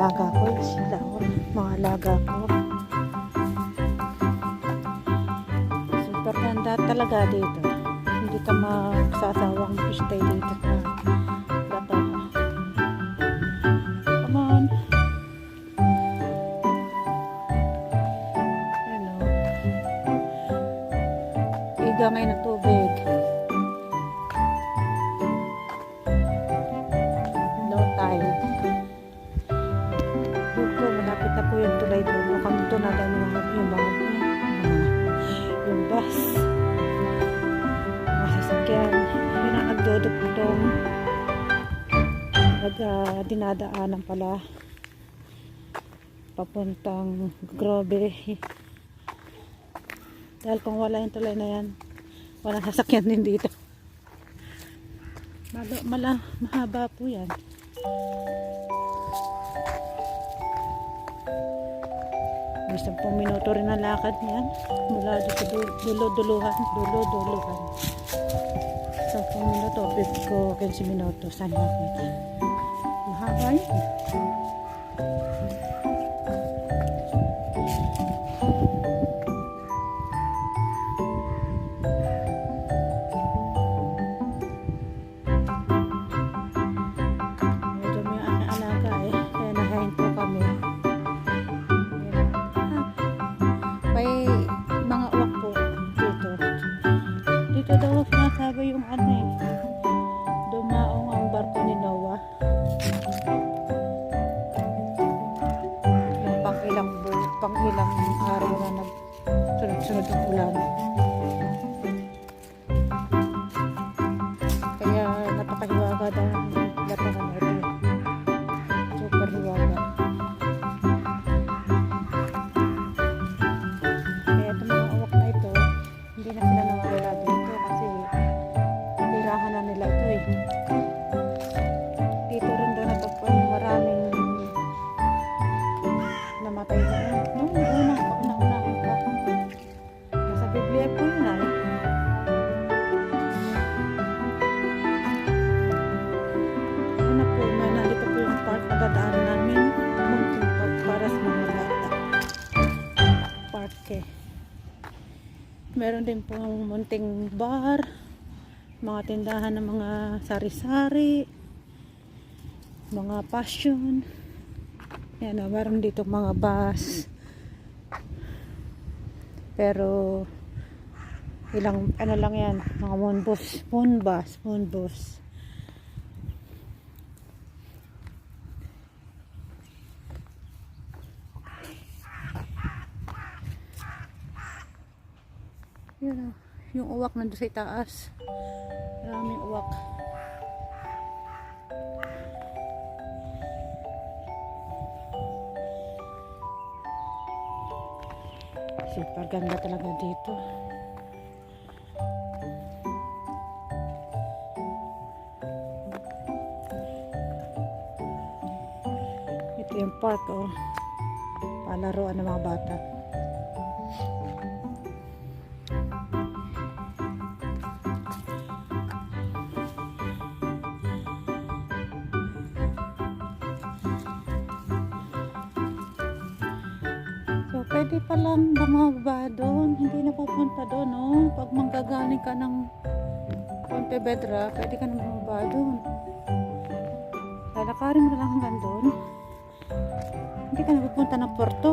alaga ko. Sila, oh, mga alaga ko. Super ganda talaga dito. Hindi ka magsasawang mag-stay dito sa Bataha. Come on. Hello. Iga ngayon ng tubig. Nag, ah, dinadaanan pala papuntang Grove. Dahil kung wala yung tulay na yan, walang sasakyan din dito. Malo, mala, mahaba po yan. May 10 minuto rin ang lakad niyan. Mula dito du- dulo-duluhan, dulo-duluhan. 10 minuto, 50 ko 15 minuto. Saan makita? Mahaba Meron din po munting bar, mga tindahan ng mga sari-sari, mga passion. Yan o, meron dito mga bus. Pero, ilang, ano lang yan, mga moon bus, moon bus, moon bus. Yun o. Yung uwak nandun sa itaas. Maraming uwak. Super ganda talaga dito. Ito yung park oh. Palaruan ng mga bata. Na doon, no? Pag manggagaling ka ng Pontevedra, pwede ka na bumaba doon. Lalakarin mo na lang hanggang doon. Hindi ka na pupunta ng Porto.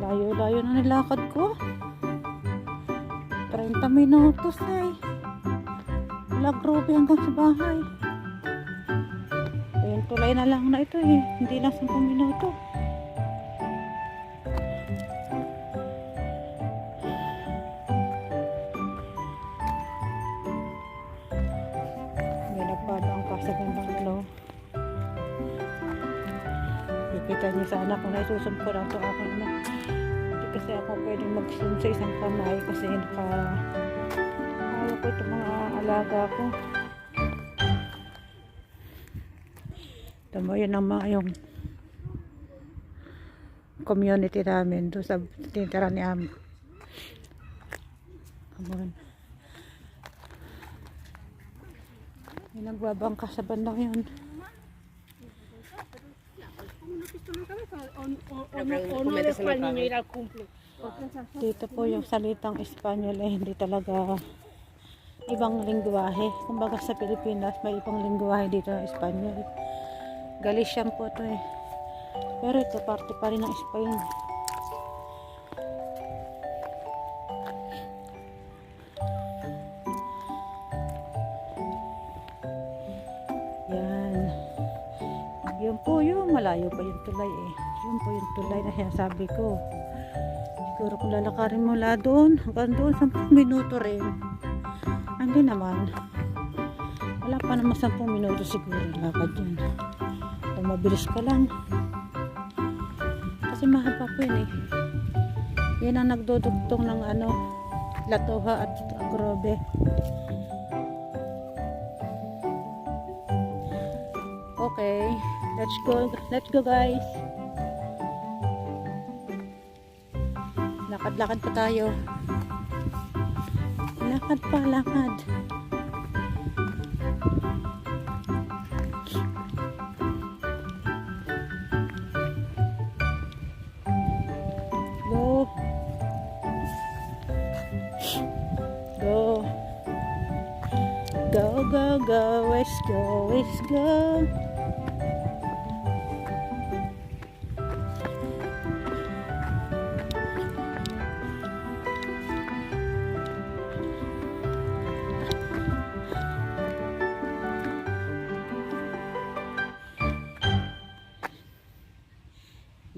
Layo-layo na nilakad ko. 30 minutos eh. Wala grobe hanggang sa bahay. Ayun, tulay na lang na ito eh. Hindi lang 10 minuto. Naisusumpo lang ito akin na. Hindi kasi ako pwedeng mag-zoom sa isang kamay kasi naka hawak ko itong mga alaga ko. Tama yun ang mga yung community namin doon sa tinitira ni Am. Come on. May nagbabangka sa bandang yun. O no le fue al niño ir al cumple. Dito po yung salitang Espanyol eh, hindi talaga ibang lingwahe. Kumbaga sa Pilipinas, may ibang lingwahe dito ng Espanyol. Galician po ito eh. Pero ito, parte pa rin ng Spain. Yun po yung malayo pa yung tulay eh. Yun po yung tulay na sinasabi ko. Siguro kung lalakarin mo la doon, hanggang doon, 10 minuto rin. Hindi naman. Wala pa naman 10 minuto siguro lakad yun. Kung mabilis ka lang. Kasi mahaba po yun eh. Yan ang nagdudugtong ng ano, Latoha at Agrobe. Okay, let's go. Let's go guys. Lakad-lakad pa tayo. Lakad pa, lakad. Go. Go. Go, go, go, let's go, let's go.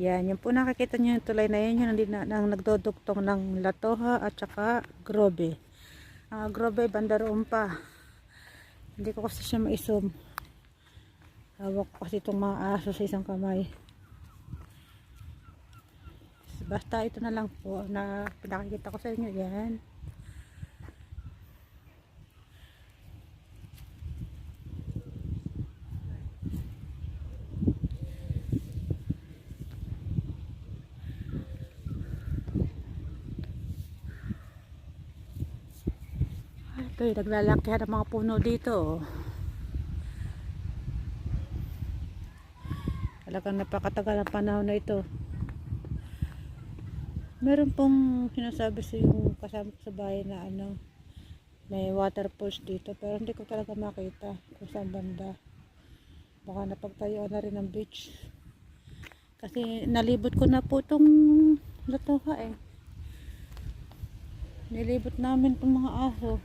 Yan, yung po nakikita nyo yung tulay na yun, yun ang, dina- ang nagdodugtong ng Latoha at saka Grobe. Ang Grobe, banda roon pa. Hindi ko kasi siya maisum. Hawak ko kasi itong mga aso sa isang kamay. Basta ito na lang po na pinakikita ko sa inyo. Yan. Ito yung naglalakihan ng mga puno dito. oh. Talagang napakatagal ang panahon na ito. Meron pong sinasabi sa yung kasama sa bahay na ano, may waterfalls dito pero hindi ko talaga makita kung saan banda. Baka napagtayuan na rin ng beach. Kasi nalibot ko na po itong latoha eh. Nilibot namin itong mga aso.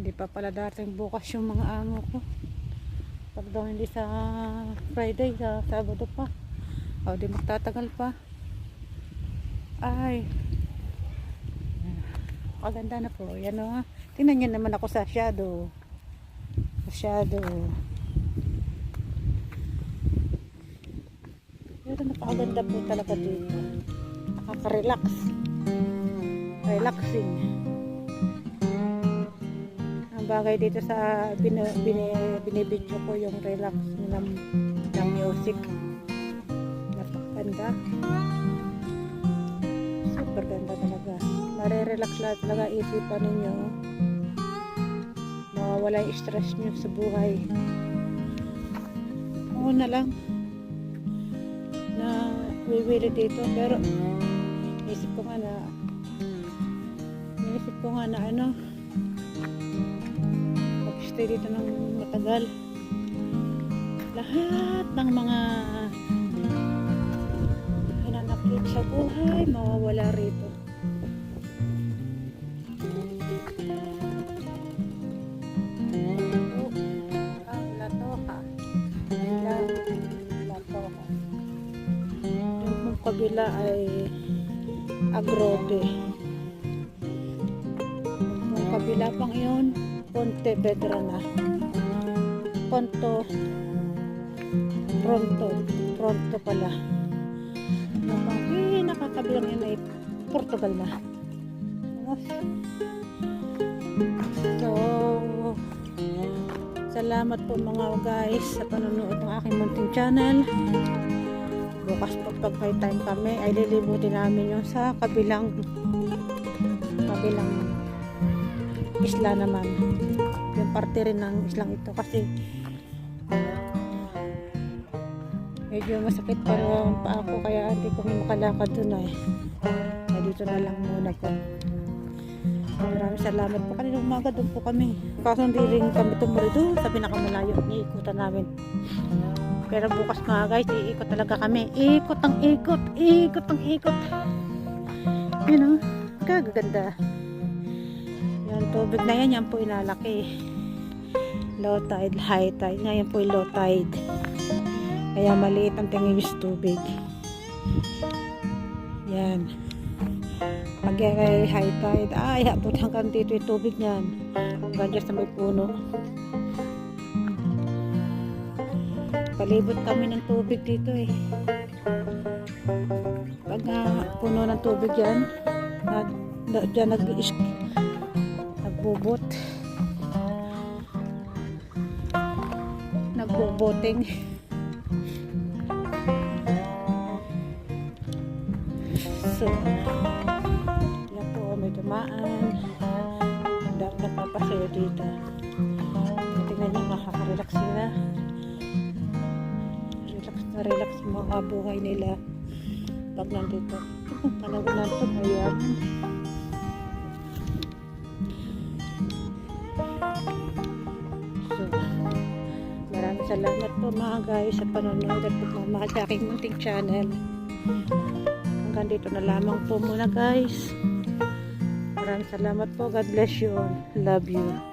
Hindi pa pala dating bukas yung mga amo ko. Pag daw hindi sa Friday, sa Sabado pa. O, di magtatagal pa. Ay. Kaganda na po. Yan o. Tingnan niyo naman ako sa shadow. Sa shadow. Pero napakaganda po talaga dito. Nakaka-relax. Relaxing ang bagay dito sa bin, bin, binibidyo ko yung relax ng, ng music. Napakaganda. Super ganda talaga. Marirelax lahat talaga isipan ninyo. Mawawala yung stress nyo sa buhay. Oo na lang na wiwili dito. Pero isip ko nga na isip ko nga na ano stay dito ng matagal. lahat ng mga hinanakit sa buhay mawawala rito. Ang kabila ay agrobe. Yung kabila pang yun, Ponte Vedra na. Ponto Pronto. Pronto pala. Pang pinakakabilang yun ay Portugal na. So, salamat po mga guys sa panonood ng aking munting channel. Bukas po pag may time kami ay lilibutin namin yung sa kabilang kabilang isla naman. Yung parte rin ng islang ito kasi medyo masakit pa rin pa ako kaya hindi ko makalakad dun ay. Kaya dito na lang muna ko. Maraming salamat po. Kanina umaga doon po kami. Kaso hindi rin kami tumuli doon sa pinakamalayo. Iikutan namin. Pero bukas mga guys, iikot talaga kami. Ikot ang ikot. Ikot ang ikot. Yun o. Kagaganda. Tubig na yan, yan po inalaki. Low tide, high tide. Ngayon po low tide. Kaya maliit ang tingin tubig. Yan. Pag high tide, ay abot hanggang dito yung tubig niyan. Hanggang dyan sa may puno. Palibot kami ng tubig dito eh. Pag ah, puno ng tubig yan, na, na, dyan nag nagbubot. Nagbuboting. So, yan po, may dumaan. Nagpapasayo dito. Tingnan nyo, nakaka-relax sila. Relax na relax mga buhay nila. Pag nandito. Panahon na ito, ayan. Salamat po mga guys sa panonood at pagmamahal sa aking munting channel. Hanggang dito na lamang po muna guys. Maraming salamat po. God bless you all. Love you.